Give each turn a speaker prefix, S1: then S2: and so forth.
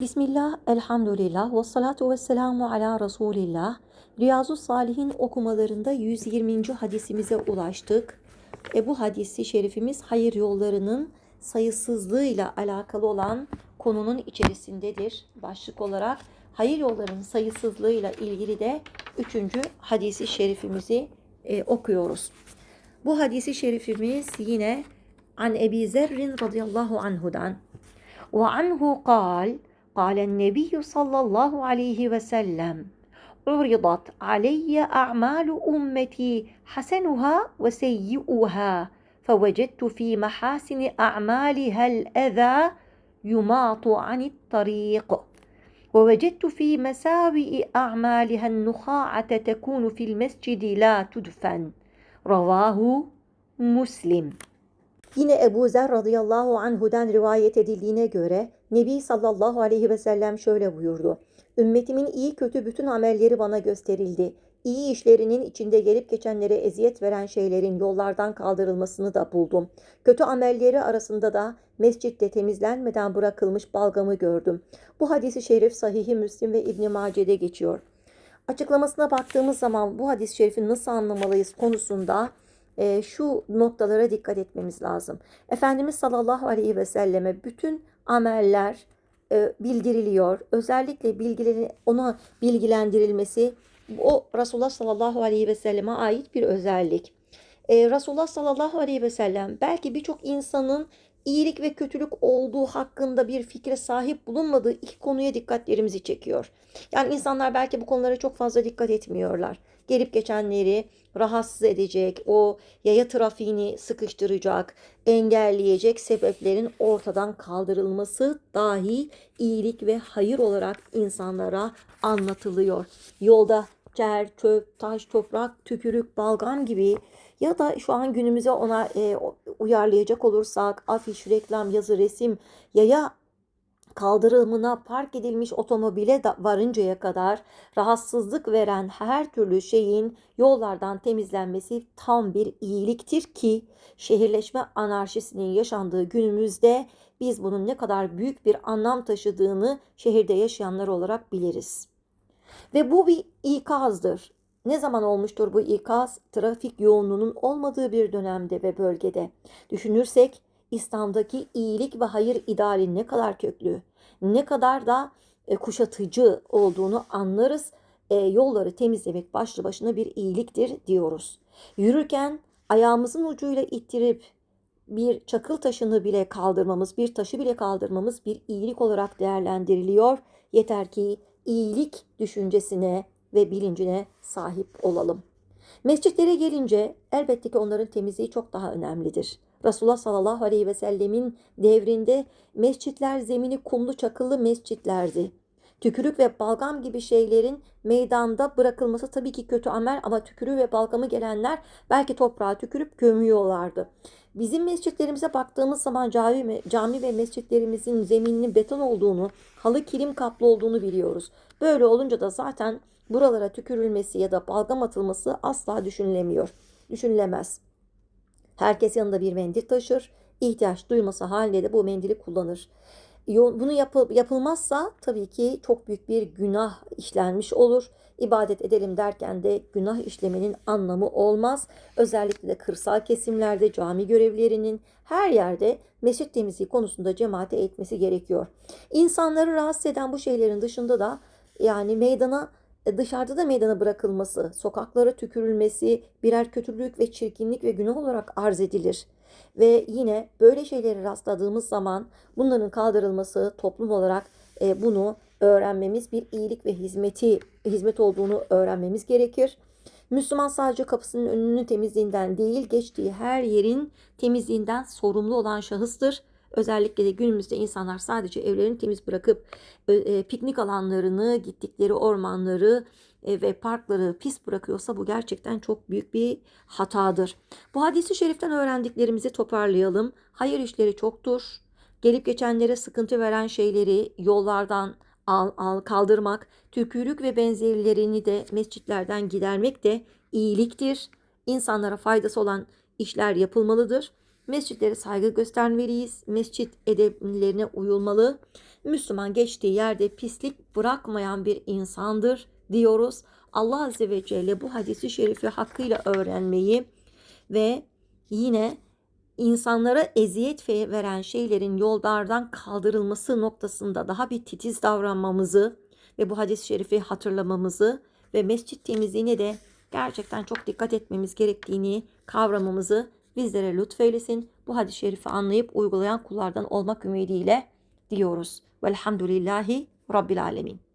S1: Bismillah, elhamdülillah, ve salatu ve selamu ala Resulillah. Riyazu Salihin okumalarında 120. hadisimize ulaştık. E bu hadisi şerifimiz hayır yollarının sayısızlığıyla alakalı olan konunun içerisindedir. Başlık olarak hayır yollarının sayısızlığıyla ilgili de 3. hadisi şerifimizi e, okuyoruz. Bu hadisi şerifimiz yine An Ebi Zerrin radıyallahu anhudan. Ve anhu kal قال النبي صلى الله عليه وسلم عرضت علي أعمال أمتي حسنها وسيئها فوجدت في محاسن أعمالها الأذى يماط عن الطريق ووجدت في مساوئ أعمالها النخاعة تكون في المسجد لا تدفن. رواه مسلم. Yine Ebu Zer radıyallahu anhudan rivayet edildiğine göre Nebi sallallahu aleyhi ve sellem şöyle buyurdu. Ümmetimin iyi kötü bütün amelleri bana gösterildi. İyi işlerinin içinde gelip geçenlere eziyet veren şeylerin yollardan kaldırılmasını da buldum. Kötü amelleri arasında da mescitte temizlenmeden bırakılmış balgamı gördüm. Bu hadisi şerif Sahih-i Müslim ve İbn Mace'de geçiyor. Açıklamasına baktığımız zaman bu hadis-i şerifi nasıl anlamalıyız konusunda e, şu noktalara dikkat etmemiz lazım. Efendimiz sallallahu aleyhi ve selleme bütün ameller e, bildiriliyor. Özellikle bilgilerin ona bilgilendirilmesi o Resulullah sallallahu aleyhi ve selleme ait bir özellik. E, Resulullah sallallahu aleyhi ve sellem belki birçok insanın iyilik ve kötülük olduğu hakkında bir fikre sahip bulunmadığı iki konuya dikkatlerimizi çekiyor. Yani insanlar belki bu konulara çok fazla dikkat etmiyorlar. Gelip geçenleri rahatsız edecek, o yaya trafiğini sıkıştıracak, engelleyecek sebeplerin ortadan kaldırılması dahi iyilik ve hayır olarak insanlara anlatılıyor. Yolda cer, çöp, taş, toprak, tükürük, balgam gibi ya da şu an günümüze ona e, uyarlayacak olursak afiş, reklam, yazı, resim, yaya kaldırımına park edilmiş otomobile varıncaya kadar rahatsızlık veren her türlü şeyin yollardan temizlenmesi tam bir iyiliktir ki şehirleşme anarşisinin yaşandığı günümüzde biz bunun ne kadar büyük bir anlam taşıdığını şehirde yaşayanlar olarak biliriz. Ve bu bir ikazdır. Ne zaman olmuştur bu ikaz? Trafik yoğunluğunun olmadığı bir dönemde ve bölgede. Düşünürsek İslam'daki iyilik ve hayır ideali ne kadar köklü, ne kadar da e, kuşatıcı olduğunu anlarız. E, yolları temizlemek başlı başına bir iyiliktir diyoruz. Yürürken ayağımızın ucuyla ittirip bir çakıl taşını bile kaldırmamız, bir taşı bile kaldırmamız bir iyilik olarak değerlendiriliyor. Yeter ki iyilik düşüncesine ve bilincine sahip olalım. Mescitlere gelince elbette ki onların temizliği çok daha önemlidir. Resulullah sallallahu aleyhi ve sellemin devrinde mescitler zemini kumlu çakıllı mescitlerdi. Tükürük ve balgam gibi şeylerin meydanda bırakılması tabii ki kötü amel ama tükürüğü ve balgamı gelenler belki toprağa tükürüp gömüyorlardı. Bizim mescitlerimize baktığımız zaman cami, ve mescitlerimizin zemininin beton olduğunu, halı kilim kaplı olduğunu biliyoruz. Böyle olunca da zaten buralara tükürülmesi ya da balgam atılması asla düşünülemiyor. Düşünülemez. Herkes yanında bir mendil taşır. İhtiyaç duyması halinde de bu mendili kullanır. Bunu yapı, yapılmazsa tabii ki çok büyük bir günah işlenmiş olur. İbadet edelim derken de günah işlemenin anlamı olmaz. Özellikle de kırsal kesimlerde cami görevlilerinin her yerde mescit temizliği konusunda cemaate etmesi gerekiyor. İnsanları rahatsız eden bu şeylerin dışında da yani meydana dışarıda da meydana bırakılması, sokaklara tükürülmesi birer kötülük ve çirkinlik ve günah olarak arz edilir. Ve yine böyle şeylere rastladığımız zaman bunların kaldırılması toplum olarak e, bunu öğrenmemiz bir iyilik ve hizmeti hizmet olduğunu öğrenmemiz gerekir. Müslüman sadece kapısının önünün temizliğinden değil, geçtiği her yerin temizliğinden sorumlu olan şahıstır. Özellikle de günümüzde insanlar sadece evlerini temiz bırakıp e, piknik alanlarını, gittikleri ormanları e, ve parkları pis bırakıyorsa bu gerçekten çok büyük bir hatadır. Bu hadisi şeriften öğrendiklerimizi toparlayalım. Hayır işleri çoktur. Gelip geçenlere sıkıntı veren şeyleri yollardan al, al kaldırmak, tükürük ve benzerlerini de mescitlerden gidermek de iyiliktir. İnsanlara faydası olan işler yapılmalıdır. Mescitlere saygı göstermeliyiz. Mescit edeplerine uyulmalı. Müslüman geçtiği yerde pislik bırakmayan bir insandır diyoruz. Allah Azze ve Celle bu hadisi şerifi hakkıyla öğrenmeyi ve yine insanlara eziyet ve- veren şeylerin yollardan kaldırılması noktasında daha bir titiz davranmamızı ve bu hadis-i şerifi hatırlamamızı ve mescit temizliğine de gerçekten çok dikkat etmemiz gerektiğini kavramamızı bizlere lütfeylesin. Bu hadis-i şerifi anlayıp uygulayan kullardan olmak ümidiyle diyoruz. Velhamdülillahi Rabbil Alemin.